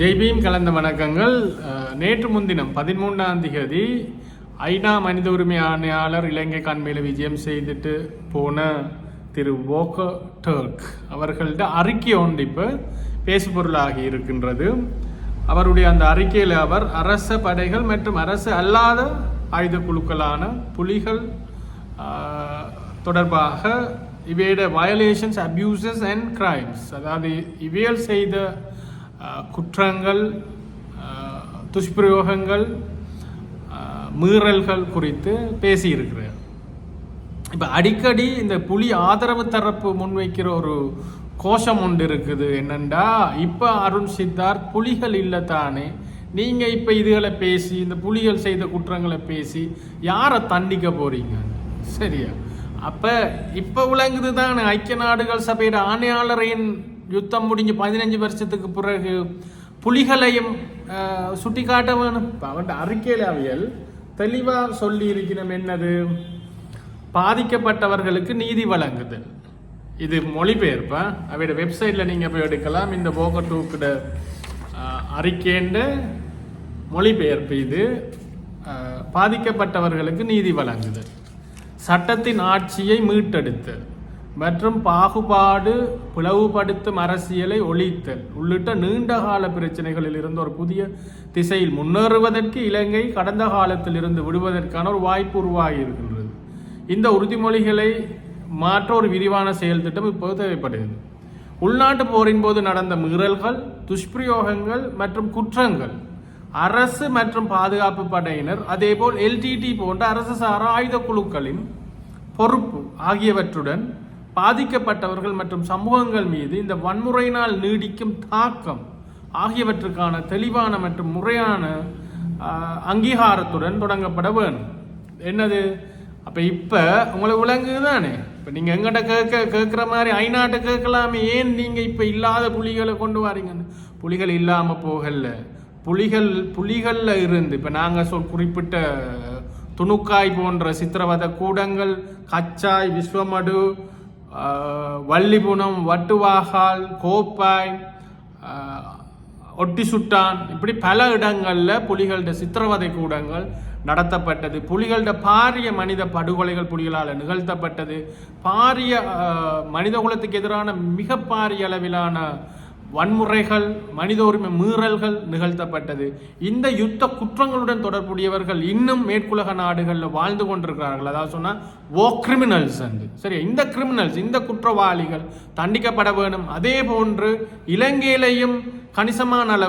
ஜெய்பீம் கலந்த வணக்கங்கள். நேற்று முன்தினம் பதிமூன்றாம் தேதி ஐநா மனித உரிமை ஆணையாளர் இலங்கை கண்மையில் விஜயம் செய்துட்டு போன திரு வோக்க டர்க் அவர்கள்ட்ட அறிக்கை ஒன்று இப்போ பேசுபொருளாகி இருக்கின்றது. அவருடைய அந்த அறிக்கையில் அவர் அரச படைகள் மற்றும் அரசு அல்லாத ஆயுத குழுக்களான புலிகள் தொடர்பாக இவையோட வயலேஷன்ஸ் அப்யூசஸ் அண்ட் கிரைம்ஸ் அதாவது இவையல் செய்த குற்றங்கள் துஷ்பிரயோகங்கள் மீறல்கள் குறித்து பேசியிருக்கிறார் இப்போ அடிக்கடி இந்த புலி ஆதரவு தரப்பு முன்வைக்கிற ஒரு கோஷம் ஒன்று இருக்குது என்னண்டா இப்போ அருண் சித்தார்த் புலிகள் இல்லை தானே நீங்கள் இப்போ இதுகளை பேசி இந்த புலிகள் செய்த குற்றங்களை பேசி யாரை தண்டிக்க போகிறீங்க சரியா அப்போ இப்போ விளங்குது தானே ஐக்கிய நாடுகள் சபையோட ஆணையாளரின் யுத்தம் முடிஞ்சு பதினஞ்சு வருஷத்துக்கு பிறகு புலிகளையும் சுட்டி காட்ட வேணும் அவன் அறிக்கையில் அவியல் தெளிவாக சொல்லி இருக்கிறோம் என்னது? பாதிக்கப்பட்டவர்களுக்கு நீதி வழங்குது இது மொழிபெயர்ப்பா? அவையோட வெப்சைட்டில் நீங்கள் போய் எடுக்கலாம். இந்த போக டூக்கிட அறிக்கைண்ட மொழிபெயர்ப்பு இது. பாதிக்கப்பட்டவர்களுக்கு நீதி வழங்குது சட்டத்தின் ஆட்சியை மீட்டெடுத்து மற்றும் பாகுபாடு பிளவுபடுத்தும் அரசியலை ஒழித்தல். உள்ளிட்ட நீண்டகால பிரச்சனைகளில் இருந்து ஒரு புதிய திசையில் முன்னேறுவதற்கு இலங்கை கடந்த காலத்தில் இருந்து விடுவதற்கான ஒரு வாய்ப்பு உருவாகி இருக்கின்றது. இந்த உறுதிமொழிகளை மாற்ற ஒரு விரிவான செயல் திட்டம் இப்போது தேவைப்படுகிறது. உள்நாட்டு போரின் போது நடந்த மீறல்கள் துஷ்பிரயோகங்கள் மற்றும் குற்றங்கள். அரசு மற்றும் பாதுகாப்பு படையினர் அதேபோல் எல்டிடி போன்ற அரசு சாரா ஆயுத குழுக்களின் பொறுப்பு ஆகியவற்றுடன் பாதிக்கப்பட்டவர்கள் மற்றும் சமூகங்கள் மீது இந்த வன்முறையினால் நீடிக்கும் தாக்கம் ஆகியவற்றுக்கான தெளிவான மற்றும் முறையான அங்கீகாரத்துடன் தொடங்கப்பட வேணும் என்னது? அப்போ இப்போ உங்களுக்கு விளங்குது தானே இப்போ நீங்கள் எங்கிட்ட கேட்க கேட்குற மாதிரி ஐநாட்டை கேட்கலாமே. ஏன் நீங்கள் இப்போ இல்லாத புலிகளை கொண்டு வாரீங்கன்னு? புலிகள் இல்லாமல் போகல. புலிகள் புலிகளில் இருந்து இப்போ நாங்கள் சொல் குறிப்பிட்ட துணுக்காய் போன்ற சித்திரவத கூடங்கள் கச்சாய் விஸ்வமடு வள்ளிபுணம் வட்டுவாகால் கோப்பாய் ஒட்டி சுட்டான் இப்படி பல இடங்களில் புலிகளோட சித்திரவதை கூடங்கள் நடத்தப்பட்டது. புலிகளோட பாரிய மனித படுகொலைகள் புலிகளால் நிகழ்த்தப்பட்டது. பாரிய மனித குலத்துக்கு எதிரான மிக பாரிய அளவிலான வன்முறைகள் மனித உரிமை மீறல்கள் நிகழ்த்தப்பட்டது. இந்த யுத்த குற்றங்களுடன் தொடர்புடையவர்கள் இன்னும் மேற்குலக நாடுகளில் வாழ்ந்து கொண்டிருக்கிறார்கள். அதாவது சொன்னால் ஓ கிரிமினல்ஸ் வந்து சரி இந்த கிரிமினல்ஸ் இந்த குற்றவாளிகள் தண்டிக்கப்பட வேணும். அதே போன்று இலங்கையிலையும் கணிசமான அளவு